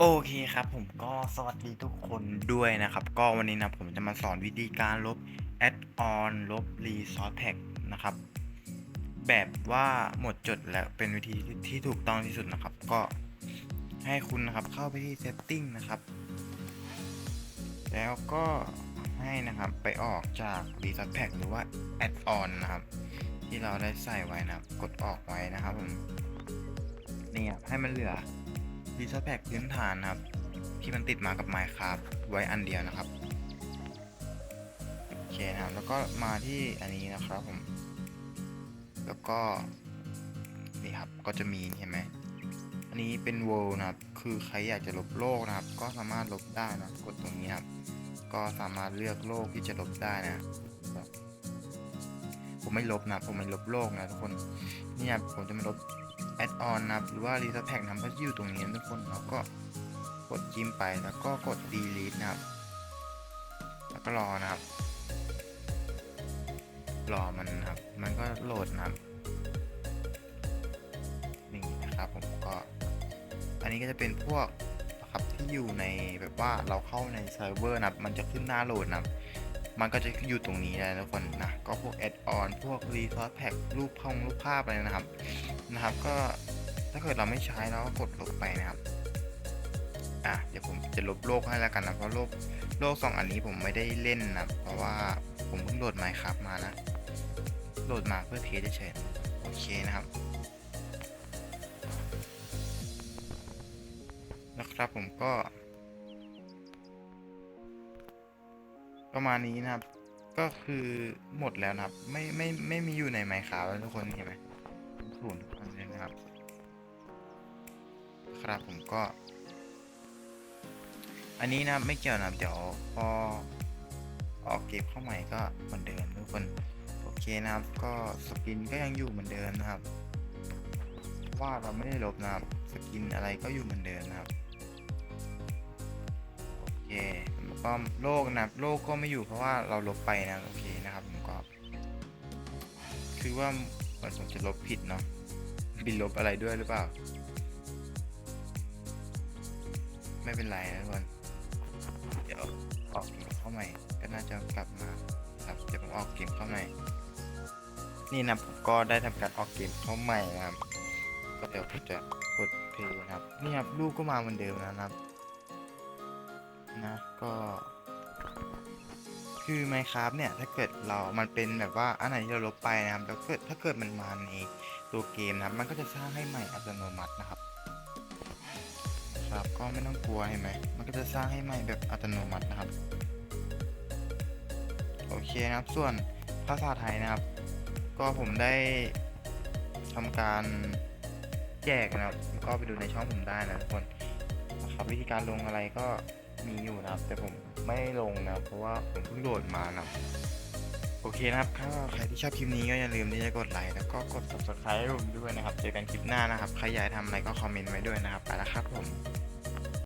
โอเคครับผมก็สวัสดีทุกคนด้วยนะครับ ก็วันนี้นะผมจะมาสอนวิธีการลบ add on ลบ resource pack นะครับ แบบว่าหมดจดแล้วเป็นวิธีที่ถูกต้องที่สุดนะครับ ก็ให้คุณนะครับเข้าไปที่ setting นะครับ แล้วก็ให้นะครับไปออกจาก resource pack หรือว่า add on นะครับ ที่เราได้ใส่ไว้นะครับ กดออกไว้นะครับผมนี่ครับให้มันเหลือ รีซอสแพ็กพื้นฐานนะครับ ที่มันติดมากับ Minecraft ไว้อันเดียวนะครับโอเคนะครับแล้วก็มาที่อันนี้นะครับผม แล้วก็นี่ครับก็จะมีเห็นไหมอันนี้เป็น world นะครับ คือใครอยากจะลบโลกนะครับ ก็สามารถลบได้นะกดตรงนี้ครับ ก็สามารถเลือกโลกที่จะลบได้นะผมไม่ลบนะผมไม่ลบโลกนะทุกคนนี่ครับผมจะไม่ลบ ดออนนะครับ หรือว่า resource pack นะครับก็จะอยู่ตรงนี้นะทุกคนแล้วก็กดจิ้มไปแล้วก็กด delete นะครับ แล้วก็รอนะครับ รอมันนะครับ มันก็โหลดนะครับนี่นะครับผมก็ อันนี้ก็จะเป็นพวกนะครับที่อยู่ในแบบว่าเราเข้าในเซิร์ฟเวอร์นะครับ มันจะขึ้นหน้าโหลดนะครับ มันก็จะอยู่ตรงนี้นะทุกคนนะก็พวก add on พวก resource pack รูปพงรูปภาพอะไรนะครับนะครับ ก็ถ้าเกิดเราไม่ใช้เราก็กดลบไปนะครับอะเดี๋ยวผมจะลบโลกให้แล้วกันนะเพราะโลกโลกสองอันนี้ผมไม่ได้เล่นนะเพราะว่าผมเพิ่งโหลด Minecraft มานะโหลดมาเพื่อเทสเฉยโอเคนะครับนะครับผมก็ ประมาณนี้นะครับ ก็คือหมดแล้วนะครับ ไม่ไม่ไม่มีอยู่ในไมค์ค a f t แล้วทุกคนเห็นไหมศูนย์ทุกคนเลยนะครับ ครับผมก็ อันนี้นะไม่เกี่ยวนะเดี๋ยวพอออกเก็บเข้าใหม่ก็เหมือนเดิมทุกคนโอเคนะครับ ก็สกินก็ยังอยู่เหมือนเดิมนะครับว่าเราไม่ได้ลบนะครับ สกินอะไรก็อยู่เหมือนเดิมนะครับโอเค ก็โลกนับโลกก็ไม่อยู่เพราะว่าเราลบไปนะโอเคนะครับผมก็ คือว่าเหมือนผมจะลบผิดเนาะบินลบอะไรด้วยหรือเปล่า ไม่เป็นไรนะทุกคนเดี๋ยวออกเกมเข้าใหม่ก็น่าจะกลับมาครับเดี๋ยวผมออกเกมเข้าใหม่นี่นะผมก็ได้ทำการออกเกมเข้าใหม่นะครับก็เดี๋ยวผมจะกดเพลย์นะครับนี่ครับรูปก็มาเหมือนเดิมนะครับ นะก็ คือ Minecraft เนี่ย ถ้าเกิดเรามันเป็นแบบว่าอันไหนที่เราลบไปนะครับแล้วเกิดถ้าเกิดมันมาในตัวเกมนะครับ มันก็จะสร้างให้ใหม่อัตโนมัตินะครับ ครับก็ไม่ต้องกลัวเห็นไหมมันก็จะสร้างให้ใหม่แบบอัตโนมัตินะครับ โอเคนะครับส่วนภาษาไทยนะครับ ก็ผมได้ทำการแจกนะครับ ก็ไปดูในช่องผมได้นะทุกคนนะครับวิธีการลงอะไรก็ มีอยู่นะครับ แต่ผมไม่ลงนะ เพราะว่าผมเพิ่งโหลดมานะโอเคนะครับถ้าใครที่ชอบคลิปนี้ก็อย่าลืมที่จะกดไลค์แล้วก็กด subscribe ให้ผมด้วยนะครับ เจอกันคลิปหน้านะครับ ใครอยากทำอะไรก็คอมเมนต์ไว้ด้วยนะครับ ไปแล้วครับผม